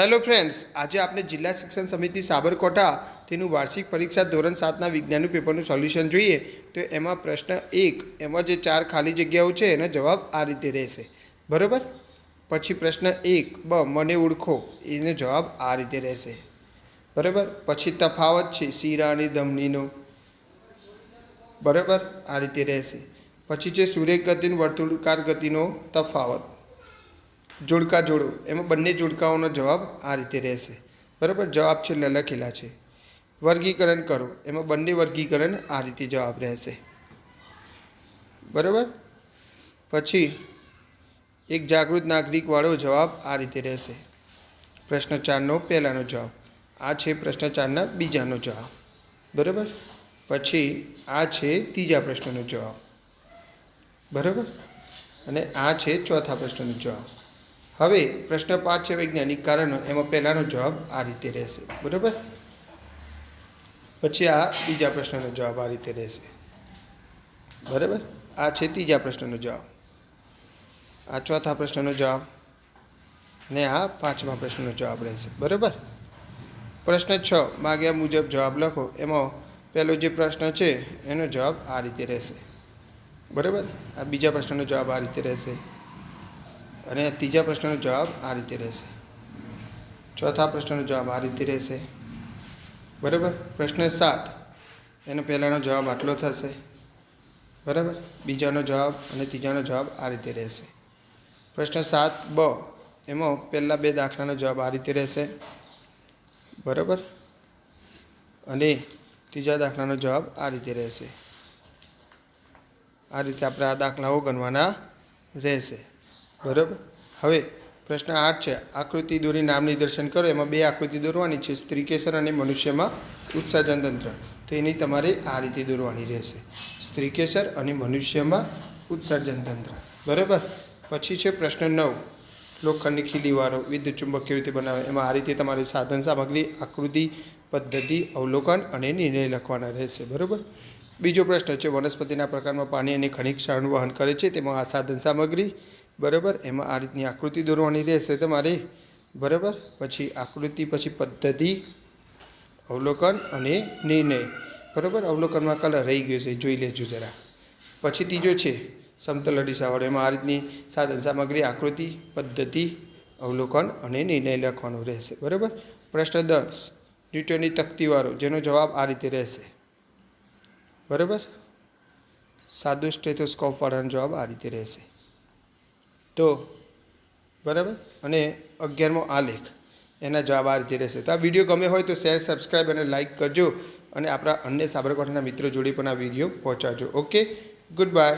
Hello friends, આજે આપણે જિલ્લા શિક્ષણ સમિતિ સાબરકોટા તેનું વાર્ષિક પરીક્ષા ધોરણ સાતના વિજ્ઞાનનું પેપરનું સોલ્યુશન જોઈએ. તો એમાં પ્રશ્ન એક, એમાં જે ચાર ખાલી જગ્યાઓ છે એનો જવાબ આ રીતે રહેશે. બરાબર? પછી પ્રશ્ન એક, બ, મને ઓળખો, એનો જવાબ આ રીતે રહેશે. બરાબર? પછી તફાવત છે શીરા અને ધમનીનો. બરાબર? આ રીતે રહેશે. પછી છે સુરેખ ગતિનું વર્તુળકાર ગતિનો તફાવત. જોડકા જોડો. એમાં બંને જોડકાઓનો જવાબ આ રીતે રહેશે. બરાબર? જવાબ છે લખેલા છે. વર્ગીકરણ કરો. એમાં બંને વર્ગીકરણ આ રીતે જવાબ રહેશે. બરાબર? પછી એક જાગૃત નાગરિકવાળો જવાબ આ રીતે રહેશે. પ્રશ્ન ચારનો પહેલાંનો જવાબ. આ છે પ્રશ્ન ચારના બીજાનો જવાબ. બરાબર? પછી આ છે ત્રીજા પ્રશ્નનો જવાબ. બરાબર? અને આ છે ચોથા પ્રશ્નનો જવાબ. હવે પ્રશ્ન પાંચ છે વૈજ્ઞાનિક કારણો, એમાં પહેલાંનો જવાબ આ રીતે રહેશે. બરાબર? પછી આ બીજા પ્રશ્નનો જવાબ આ રીતે રહેશે. બરાબર? આ છે ત્રીજા પ્રશ્નનો જવાબ. આ ચોથા પ્રશ્નનો જવાબ ને આ પાંચમા પ્રશ્નનો જવાબ રહેશે. બરાબર? પ્રશ્ન છ, માગ્યા મુજબ જવાબ લખો. એમાં પહેલો જે પ્રશ્ન છે, એનો જવાબ આ રીતે રહેશે. બરાબર? આ બીજા પ્રશ્નનો જવાબ આ રીતે રહેશે. અને ત્રીજા પ્રશ્નનો જવાબ આ રીતે રહેશે. ચોથા પ્રશ્નનો જવાબ આ રીતે રહેશે. બરાબર? પ્રશ્ન સાત. એનો પહેલાંનો જવાબ આટલો થશે. બરાબર? બીજાનો જવાબ અને ત્રીજાનો જવાબ આ રીતે રહેશે. પ્રશ્ન સાત બ. એમાં પહેલાં બે દાખલાનો જવાબ આ રીતે રહેશે. બરાબર? અને ત્રીજા દાખલાનો જવાબ આ રીતે રહેશે. આ રીતે આપણે આ દાખલાઓ ગણવાના રહેશે. બરાબર? હવે પ્રશ્ન આઠ છે. આકૃતિ દોરી નામની દર્શન કરો. એમાં બે આકૃતિ દોરવાની છે. સ્ત્રીકેસર અને મનુષ્યમાં ઉત્સર્જન તંત્ર. તો એની તમારે આ રીતે દોરવાની રહેશે. સ્ત્રીકેસર અને મનુષ્યમાં ઉત્સર્જન તંત્ર. બરાબર? પછી છે પ્રશ્ન નવ. લોખંડની ખીલીવાળો વિદ્યુત ચુંબક કેવી રીતે બનાવે. એમાં આ રીતે તમારે સાધન સામગ્રી, આકૃતિ, પદ્ધતિ, અવલોકન અને નિર્ણય લખવાના રહેશે. બરાબર? બીજો પ્રશ્ન છે, વનસ્પતિના પ્રકારમાં પાણી અને ખનિજ ક્ષારનું વહન કરે છે. તેમાં આ સાધન સામગ્રી બરાબર? એમાં આ રીતની આકૃતિ દોરવાની રહેશે તમારી. બરાબર? પછી આકૃતિ, પછી પદ્ધતિ, અવલોકન અને નિર્ણય. બરાબર? અવલોકનમાં કલર રહી ગયો છે, જોઈ લેજો જરા. પછી ત્રીજો છે, સમતલ અડીસાવાળો એમાં આ રીતની સાધન સામગ્રી, આકૃતિ, પદ્ધતિ, અવલોકન અને નિર્ણય લખવાનો રહેશે. બરાબર? પ્રશ્ન દસ. ન્યૂટનની તકતીવાળો, જેનો જવાબ આ રીતે રહેશે. બરાબર? સાદું સ્ટેથોસ્કોપવાળાનો જવાબ આ રીતે રહેશે. તો, બરાબર? અને અગિયારમો આલેખ એના જવાબ આ રીતે રહેશે. તો આ વીડિયો ગમે હોય તો શેર સબસ્ક્રાઈબ અને લાઇક કરજો અને આપણા અન્ય સાબરકાંઠાના મિત્રો જોડે પણ આ વીડિયો પહોંચાડજો. Okay good bye